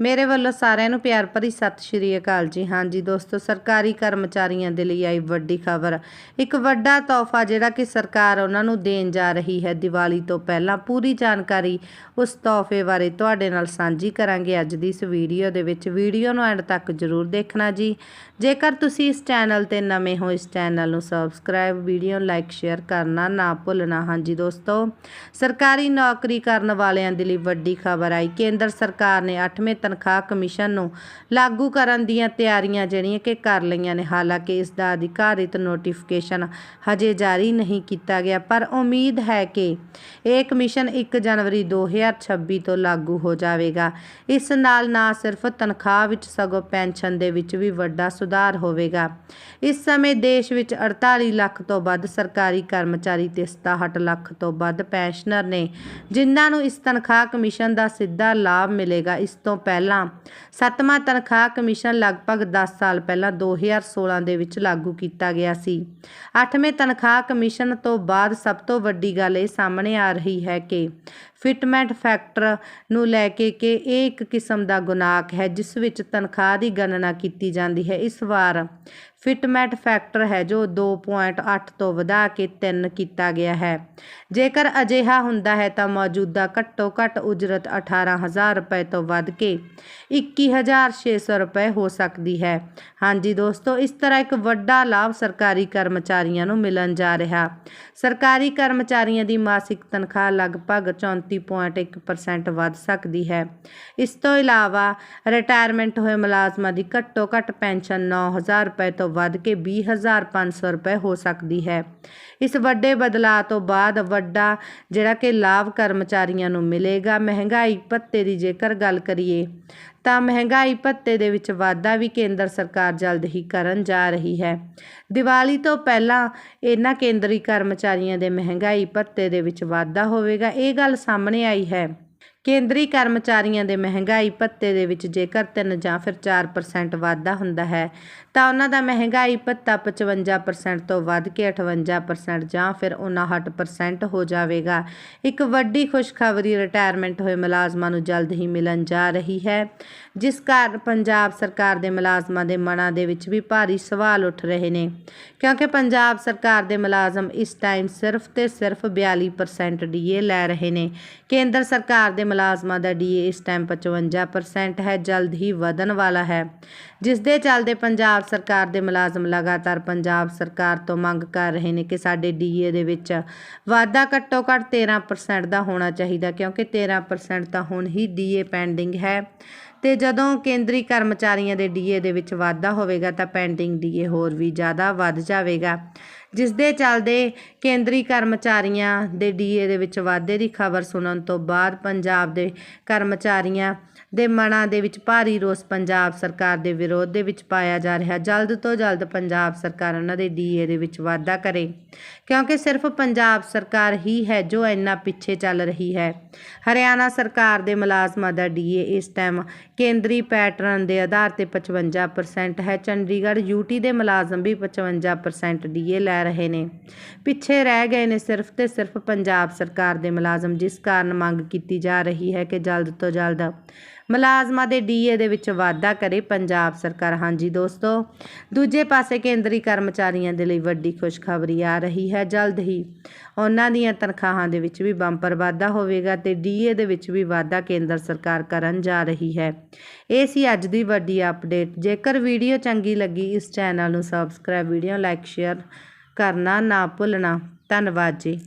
ਮੇਰੇ ਵੱਲੋਂ ਸਾਰਿਆਂ ਨੂੰ ਪਿਆਰ ਭਰੀ ਸਤਿ ਸ਼੍ਰੀ ਅਕਾਲ ਜੀ। ਹਾਂਜੀ ਦੋਸਤੋ, ਸਰਕਾਰੀ ਕਰਮਚਾਰੀਆਂ ਦੇ ਲਈ ਆਈ ਵੱਡੀ ਖਬਰ। ਇੱਕ ਵੱਡਾ ਤੋਹਫਾ ਜਿਹੜਾ ਕਿ ਸਰਕਾਰ ਉਹਨਾਂ ਨੂੰ ਦੇਣ ਜਾ ਰਹੀ ਹੈ ਦੀਵਾਲੀ ਤੋਂ ਪਹਿਲਾਂ, ਪੂਰੀ ਜਾਣਕਾਰੀ ਉਸ ਤੋਹਫੇ ਬਾਰੇ ਤੁਹਾਡੇ ਨਾਲ ਸਾਂਝੀ ਕਰਾਂਗੇ ਅੱਜ ਦੀ ਇਸ ਵੀਡੀਓ ਦੇ ਵਿੱਚ। ਵੀਡੀਓ ਨੂੰ ਐਂਡ ਤੱਕ ਜ਼ਰੂਰ ਦੇਖਣਾ ਜੀ। ਜੇਕਰ ਤੁਸੀਂ ਇਸ ਚੈਨਲ ਤੇ ਨਵੇਂ ਹੋ, ਇਸ ਚੈਨਲ ਨੂੰ ਸਬਸਕ੍ਰਾਈਬ, ਵੀਡੀਓ ਲਾਈਕ, ਸ਼ੇਅਰ ਕਰਨਾ ਨਾ ਭੁੱਲਣਾ। ਹਾਂਜੀ ਦੋਸਤੋ, ਸਰਕਾਰੀ ਨੌਕਰੀ ਕਰਨ ਵਾਲਿਆਂ ਦੇ ਲਈ ਵੱਡੀ ਖਬਰ ਆਈ। ਕੇਂਦਰ ਸਰਕਾਰ ਨੇ 8ਵੇਂ ਤਨਖਾਹ ਕਮਿਸ਼ਨ ਨੂੰ ਲਾਗੂ ਕਰਨ ਦੀਆਂ ਤਿਆਰੀਆਂ ਜਿਹੜੀਆਂ ਕਿ ਕਰ ਲਈਆਂ ਨੇ। ਹਾਲਾਂਕਿ ਇਸ ਦਾ ਅਧਿਕਾਰਿਤ ਨੋਟੀਫਿਕੇਸ਼ਨ ਹਜੇ ਜਾਰੀ ਨਹੀਂ ਕੀਤਾ ਗਿਆ, ਪਰ ਉਮੀਦ ਹੈ ਕਿ ਇਹ ਕਮਿਸ਼ਨ 1 ਜਨਵਰੀ 2026 ਤੋਂ ਲਾਗੂ ਹੋ ਜਾਵੇਗਾ। ਇਸ ਨਾਲ ਨਾ ਸਿਰਫ ਤਨਖਾਹ ਵਿੱਚ, ਸਗੋਂ ਪੈਨਸ਼ਨ ਦੇ ਵਿੱਚ ਵੀ ਵੱਡਾ ਸੁਧਾਰ ਹੋਵੇਗਾ। ਇਸ ਸਮੇਂ ਦੇਸ਼ ਵਿੱਚ 48 ਲੱਖ ਤੋਂ ਵੱਧ ਸਰਕਾਰੀ ਕਰਮਚਾਰੀ ਤੇ 67 ਲੱਖ ਤੋਂ ਵੱਧ ਪੈਨਸ਼ਨਰ ਨੇ, ਜਿਨ੍ਹਾਂ ਨੂੰ ਇਸ ਤਨਖਾਹ ਕਮਿਸ਼ਨ ਦਾ ਸਿੱਧਾ ਲਾਭ ਮਿਲੇਗਾ। ਇਸ ਤੋਂ ਪਹਿਲਾਂ ਪਹਿਲਾਂ। ਸੱਤਵਾਂ ਤਨਖਾਹ ਕਮਿਸ਼ਨ ਲਗਭਗ 10 ਸਾਲ ਪਹਿਲਾਂ 2016 ਦੇ ਵਿੱਚ ਲਾਗੂ ਕੀਤਾ ਗਿਆ ਸੀ। ਅੱਠਵੇਂ ਤਨਖਾਹ ਕਮਿਸ਼ਨ ਤੋਂ ਬਾਅਦ ਸਭ ਤੋਂ ਵੱਡੀ ਗੱਲ ਇਹ ਸਾਹਮਣੇ ਆ ਰਹੀ ਹੈ ਕਿ ਫਿਟਮੈਂਟ ਫੈਕਟਰ ਨੂੰ ਲੈ ਕੇ ਕਿ ਇਹ ਇੱਕ ਕਿਸਮ ਦਾ ਗੁਨਾਕ ਹੈ, ਜਿਸ ਵਿੱਚ ਤਨਖਾਹ ਦੀ ਗਣਨਾ ਕੀਤੀ ਜਾਂਦੀ ਹੈ। ਇਸ ਵਾਰ ਫਿਟਮੈਟ ਫੈਕਟਰ ਹੈ, ਜੋ 2.8 ਤੋਂ ਵਧਾ ਕੇ 3 ਕੀਤਾ ਗਿਆ ਹੈ। ਜੇਕਰ ਅਜਿਹਾ ਹੁੰਦਾ ਹੈ ਤਾਂ ਮੌਜੂਦਾ ਘੱਟੋ ਘੱਟ ਉਜਰਤ 18000 ਰੁਪਏ ਤੋਂ ਵੱਧ ਕੇ 21600 ਰੁਪਏ ਹੋ ਸਕਦੀ ਹੈ। ਹਾਂਜੀ ਦੋਸਤੋ, ਇਸ ਤਰ੍ਹਾਂ ਇੱਕ ਵੱਡਾ ਲਾਭ ਸਰਕਾਰੀ ਕਰਮਚਾਰੀਆਂ ਨੂੰ ਮਿਲਣ ਜਾ ਰਿਹਾ। ਸਰਕਾਰੀ ਕਰਮਚਾਰੀਆਂ ਦੀ ਮਾਸਿਕ ਤਨਖਾਹ ਲਗਭਗ 34.1% ਵੱਧ ਸਕਦੀ ਹੈ। ਇਸ ਤੋਂ ਇਲਾਵਾ ਰਿਟਾਇਰਮੈਂਟ ਹੋਏ ਮੁਲਾਜ਼ਮਾਂ ਦੀ ਘੱਟੋ ਘੱਟ ਪੈਨਸ਼ਨ 9000 ਰੁਪਏ ਤੋਂ ਵੱਧ ਕੇ 20500 ਰੁਪਏ ਹੋ ਸਕਦੀ ਹੈ। ਇਸ ਵੱਡੇ ਬਦਲਾਅ ਤੋਂ ਬਾਅਦ ਵੱਡਾ ਜਿਹੜਾ ਕਿ ਲਾਭ ਕਰਮਚਾਰੀਆਂ ਨੂੰ ਮਿਲੇਗਾ, ਮਹਿੰਗਾਈ ਭੱਤੇ ਦੀ ਜੇਕਰ ਗੱਲ ਕਰੀਏ ਤਾਂ ਮਹਿੰਗਾਈ ਭੱਤੇ ਦੇ ਵਿੱਚ ਵਾਧਾ ਵੀ ਕੇਂਦਰ ਸਰਕਾਰ ਜਲਦ ਹੀ ਕਰਨ ਜਾ ਰਹੀ ਹੈ। ਦੀਵਾਲੀ ਤੋਂ ਪਹਿਲਾਂ ਇਹਨਾਂ ਕੇਂਦਰੀ ਕਰਮਚਾਰੀਆਂ ਦੇ ਮਹਿੰਗਾਈ ਭੱਤੇ ਦੇ ਵਿੱਚ ਵਾਧਾ ਹੋਵੇਗਾ, ਇਹ ਗੱਲ ਸਾਹਮਣੇ ਆਈ ਹੈ। ਕੇਂਦਰੀ ਕਰਮਚਾਰੀਆਂ ਦੇ ਮਹਿੰਗਾਈ ਭੱਤੇ ਦੇ ਵਿੱਚ ਜੇਕਰ 3 ਜਾਂ ਫਿਰ 4% ਵਾਧਾ ਹੁੰਦਾ ਹੈ, ਤਾਂ ਉਹਨਾਂ ਦਾ ਮਹਿੰਗਾਈ ਭੱਤਾ 55% ਤੋਂ ਵੱਧ ਕੇ 58% ਜਾਂ ਫਿਰ 59% ਹੋ ਜਾਵੇਗਾ। ਇੱਕ ਵੱਡੀ ਖੁਸ਼ਖਬਰੀ ਰਿਟਾਇਰਮੈਂਟ ਹੋਏ ਮੁਲਾਜ਼ਮਾਂ ਨੂੰ ਜਲਦ ਹੀ ਮਿਲਣ ਜਾ ਰਹੀ ਹੈ, ਜਿਸ ਕਾਰਨ ਪੰਜਾਬ ਸਰਕਾਰ ਦੇ ਮੁਲਾਜ਼ਮਾਂ ਦੇ ਮਨਾਂ ਦੇ ਵਿੱਚ ਵੀ ਭਾਰੀ ਸਵਾਲ ਉੱਠ ਰਹੇ ਨੇ। ਕਿਉਂਕਿ ਪੰਜਾਬ ਸਰਕਾਰ ਦੇ ਮੁਲਾਜ਼ਮ ਇਸ ਟਾਈਮ ਸਿਰਫ ਤੇ ਸਿਰਫ 42% ਡੀਏ ਲੈ ਰਹੇ ਨੇ। ਕੇਂਦਰ ਸਰਕਾਰ ਦੇ ਮੁਲਾਜ਼ਮਾਂ ਦਾ ਡੀਏ ਇਸ ਟਾਈਮ 55% ਹੈ, ਜਲਦ ਹੀ ਵਧਣ ਵਾਲਾ ਹੈ। ਜਿਸ ਦੇ ਚੱਲਦੇ ਪੰਜਾਬ ਸਰਕਾਰ ਦੇ ਮੁਲਾਜ਼ਮ ਲਗਾਤਾਰ ਪੰਜਾਬ ਸਰਕਾਰ ਤੋਂ ਮੰਗ ਕਰ ਰਹੇ ਨੇ ਕਿ ਸਾਡੇ ਡੀਏ ਦੇ ਵਿੱਚ ਵਾਧਾ ਘੱਟੋ ਘੱਟ 13% ਦਾ ਹੋਣਾ ਚਾਹੀਦਾ, ਕਿਉਂਕਿ 13% ਤਾਂ ਹੁਣ ਹੀ ਡੀਏ ਪੈਂਡਿੰਗ ਹੈ। ਤੇ ਜਦੋਂ ਕੇਂਦਰੀ ਕਰਮਚਾਰੀਆਂ ਦੇ ਡੀਏ ਦੇ ਵਿੱਚ ਵਾਧਾ ਹੋਵੇਗਾ ਤਾਂ ਪੈਂਡਿੰਗ ਡੀਏ ਹੋਰ ਵੀ ਜ਼ਿਆਦਾ ਵੱਧ ਜਾਵੇਗਾ। ਜਿਸ ਦੇ ਚੱਲਦੇ ਕੇਂਦਰੀ ਕਰਮਚਾਰੀਆਂ ਦੇ ਡੀਏ ਦੇ ਵਿੱਚ ਵਾਧੇ ਦੀ ਖਬਰ ਸੁਣਨ ਤੋਂ ਬਾਅਦ ਪੰਜਾਬ ਦੇ ਕਰਮਚਾਰੀਆਂ ਦੇ ਮਨਾਂ ਦੇ ਵਿੱਚ ਭਾਰੀ ਰੋਸ ਪੰਜਾਬ ਸਰਕਾਰ ਦੇ ਵਿਰੋਧ ਦੇ ਵਿੱਚ ਪਾਇਆ ਜਾ ਰਿਹਾ। ਜਲਦ ਤੋਂ ਜਲਦ ਪੰਜਾਬ ਸਰਕਾਰ ਉਹਨਾਂ ਦੇ ਡੀਏ ਦੇ ਵਿੱਚ ਵਾਧਾ ਕਰੇ। ਕਿਉਂਕਿ ਸਿਰਫ ਪੰਜਾਬ ਸਰਕਾਰ ਹੀ ਹੈ ਜੋ ਇੰਨਾ ਪਿੱਛੇ ਚੱਲ ਰਹੀ ਹੈ। ਹਰਿਆਣਾ ਸਰਕਾਰ ਦੇ ਮੁਲਾਜ਼ਮਾਂ ਦਾ ਡੀਏ ਇਸ ਟਾਈਮ ਕੇਂਦਰੀ ਪੈਟਰਨ ਦੇ ਆਧਾਰ ਤੇ 55% ਹੈ। ਚੰਡੀਗੜ੍ਹ ਯੂਟੀ ਦੇ ਮੁਲਾਜ਼ਮ ਵੀ 55% ਡੀਏ ਲੈ ਰਹੇ ਨੇ। ਪਿੱਛੇ ਰਹਿ ਗਏ ਨੇ ਸਿਰਫ ਤੇ ਸਿਰਫ ਪੰਜਾਬ ਸਰਕਾਰ ਦੇ ਮੁਲਾਜ਼ਮ, ਜਿਸ ਕਾਰਨ ਮੰਗ ਕੀਤੀ ਜਾ ਰਹੀ ਹੈ ਕਿ ਜਲਦ ਤੋਂ ਜਲਦ ਮੁਲਾਜ਼ਮਾਂ ਦੇ ਡੀਏ ਦੇ ਵਿੱਚ ਵਾਧਾ ਕਰੇ ਪੰਜਾਬ ਸਰਕਾਰ। ਹਾਂਜੀ ਦੋਸਤੋ, ਦੂਜੇ ਪਾਸੇ ਕੇਂਦਰੀ ਕਰਮਚਾਰੀਆਂ ਦੇ ਲਈ ਵੱਡੀ ਖੁਸ਼ਖਬਰੀ ਆ ਰਹੀ ਹੈ। ਜਲਦ ਹੀ ਉਹਨਾਂ ਦੀਆਂ ਤਨਖਾਹਾਂ ਦੇ ਵਿੱਚ ਵੀ ਬੰਪਰ ਵਾਧਾ ਹੋਵੇਗਾ ਤੇ ਡੀਏ ਦੇ ਵਿੱਚ ਵੀ ਵਾਧਾ ਕੇਂਦਰ ਸਰਕਾਰ ਕਰਨ ਜਾ ਰਹੀ ਹੈ। ਇਹ ਸੀ ਅੱਜ ਦੀ ਵੱਡੀ ਅਪਡੇਟ। ਜੇਕਰ ਵੀਡੀਓ ਚੰਗੀ ਲੱਗੀ, ਇਸ ਚੈਨਲ ਨੂੰ ਸਬਸਕ੍ਰਾਈਬ, ਵੀਡੀਓ ਲਾਈਕ, ਸ਼ੇਅਰ ਕਰਨਾ ਨਾ ਭੁੱਲਣਾ। ਧੰਨਵਾਦ ਜੀ।